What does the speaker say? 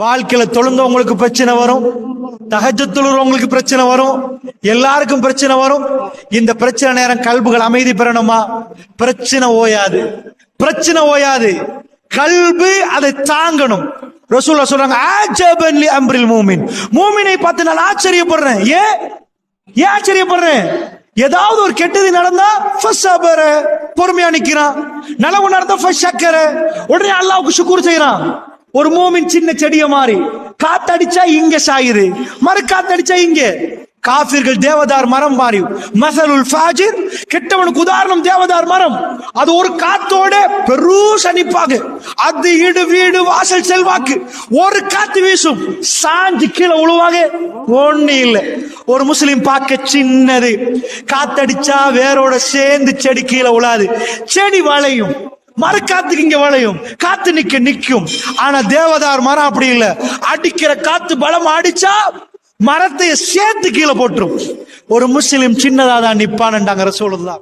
வாழ்க்கையில தொழுந்தவங்களுக்கு பிரச்சனை வரும். தகஜ தொழுறவங்களுக்கு பிரச்சனை வரும். எல்லாருக்கும் பிரச்சனை வரும். இந்த பிரச்சனை நேரம் கல்புகள் அமைதி பெறணுமா? பிரச்சனை ஓயாது. பிரச்சனை ஓயாது. கல்பு அதை தாங்கணும். ரசூல்லா சொல்றாங்க ஆஜபன் லி அம்ரில் மூமின். மூமினை பார்த்து நான் ஆச்சரியப்படுறேன். ஏன் ஏன் ஆச்சரியப்படுறேன்? ஏதாவது ஒரு கெட்டது நடந்தா பொறுமையா நிக்கிறான். நலவு நடந்தா உடனே அல்லாவுக்கு சுக்கூர் செய்யறான் ஒரு மூமின் சின்ன செடிய மாறி காத்தடிச்சா இங்க சாயுது மறு காத்தடிச்சா இங்க. காபிர்கள் தேவதார் மரம் மாறி மசலுல் ஃபாஜிர் கெட்டவனுக்கு உதாரணம் தேவதார் மரம். அது ஒரு காத்தோட பெரு சனிப்பாக. அது இடு வீடு வாசல் செல்வாக்கு. ஒரு காத்து வீசும். சாஞ்சு கீழே உழுவாக. ஒண்ணு இல்லை. ஒரு முஸ்லிம் பார்க்க சின்னது. காத்தடிச்சா வேரோட சேர்ந்து செடி கீழே உழாது. செடி வளையும். மரக்காத்துக்கு இங்க வளையும். காத்து நிக்க நிக்கும். ஆனா தேவதார் மரம் அப்படி இல்ல. அடிக்கிற காத்து பலம் அடிச்சா மரத்தை சேர்த்து கீழே போட்டுரும். ஒரு முஸ்லிம் சின்னதா தான் நிப்பான்ட்டாங்க ரசூலுல்லாஹ்